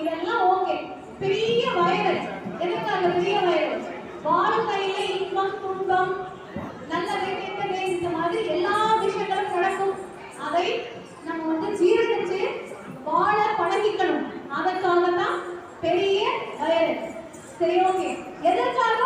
இதெல்லாம் ஓகே பெரிய வயல் அந்த பெரிய வயல்? வாழ்க்கையில இன்பம் துன்பம் நல்லது கெட்டது இந்த மாதிரி எல்லா விஷயங்களும் நடக்கும். அதை நம்ம வந்து ஜீரணிச்சு வாழ பழகிக்கணும். அதற்காக தான் பெரிய வயல். சரி ஓகே எதற்காக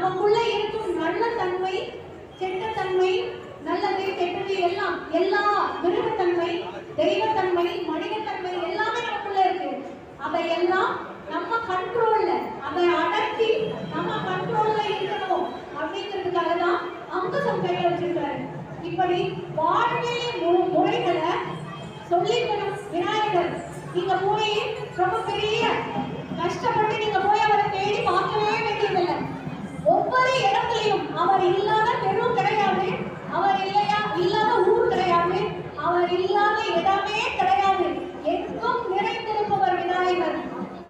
நமக்குள்ள இருக்கும் நல்ல தன்மை கெட்ட தன்மை நல்லது கெட்டது எல்லாம் எல்லா மிருகத்தன்மை தெய்வத்தன்மை மனிதத்தன்மை எல்லாமே நமக்குள்ள இருக்கு. அதையெல்லாம் நம்ம கண்ட்ரோல்ல அதை அடக்கி நம்ம கண்ட்ரோல்ல இருக்கணும். அப்படிங்கிறதுக்காக தான் அங்குசம் கையில வச்சிருக்காரு இப்படி வாழ்வியல் மு- முறைகளை சொல்லிக்கணும் விநாயகர். நீங்க போய் ரொம்ப பெரிய அவர் இல்லா